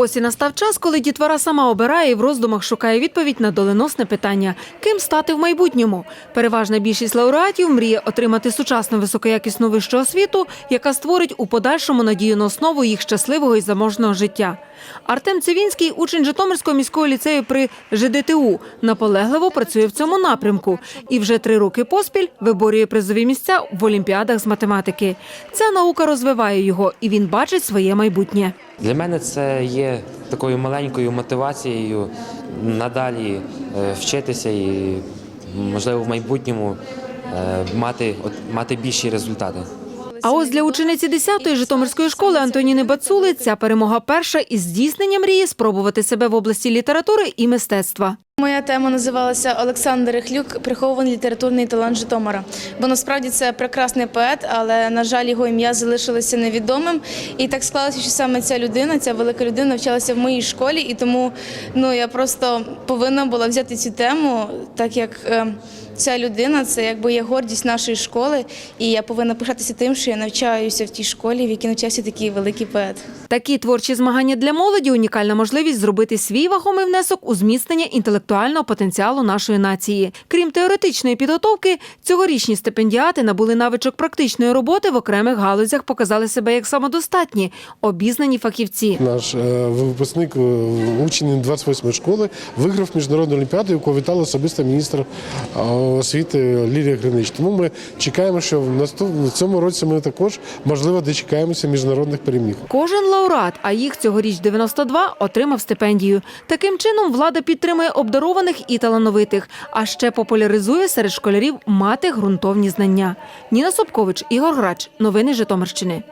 Ось і настав час, коли дітвора сама обирає і в роздумах шукає відповідь на доленосне питання: ким стати в майбутньому. Переважна більшість лауреатів мріє отримати сучасну високоякісну вищу освіту, яка створить у подальшому надію на основу їх щасливого і заможного життя. Артем Цивінський, учень Житомирського міського ліцею при ЖДТУ, наполегливо працює в цьому напрямку і вже три роки поспіль виборює призові місця в олімпіадах з математики. Ця наука розвиває його, і він бачить своє майбутнє. Для мене це є такою маленькою мотивацією надалі е, вчитися і, можливо, в майбутньому е, мати, от, мати більші результати. А ось для учениці 10-ї Житомирської школи Антоніни Бацули ця перемога перша із здійснення мрії спробувати себе в області літератури і мистецтва. Моя тема називалася Олександр Рихлюк прихований літературний талант Житомира. Бо насправді це прекрасний поет, але на жаль, його ім'я залишилося невідомим. І так склалося, що саме ця людина, ця велика людина, навчалася в моїй школі, і тому ну я просто повинна була взяти цю тему, так як е, ця людина це якби є гордість нашої школи, і я повинна пишатися тим, що я навчаюся в тій школі, в якій навчався такий великий поет. Такі творчі змагання для молоді унікальна можливість зробити свій вагомий внесок у зміцнення інтелектуального потенціалу нашої нації. Крім теоретичної підготовки, цьогорічні стипендіати набули навичок практичної роботи в окремих галузях, показали себе як самодостатні, обізнані фахівці. Наш е, випускник, е, учень 28-ї школи, виграв міжнародну олімпіаду, яку вітала особисто міністр е, освіти Лілія Гринич. Тому ми чекаємо, що в цьому році ми також можливо дочекаємося міжнародних переміг. Кожен лауреат, а їх цьогоріч 92, отримав стипендію. Таким чином влада підтримує обдарованих і талановитих, а ще популяризує серед школярів мати ґрунтовні знання. Ніна Собкович, Ігор Грач. Новини Житомирщини.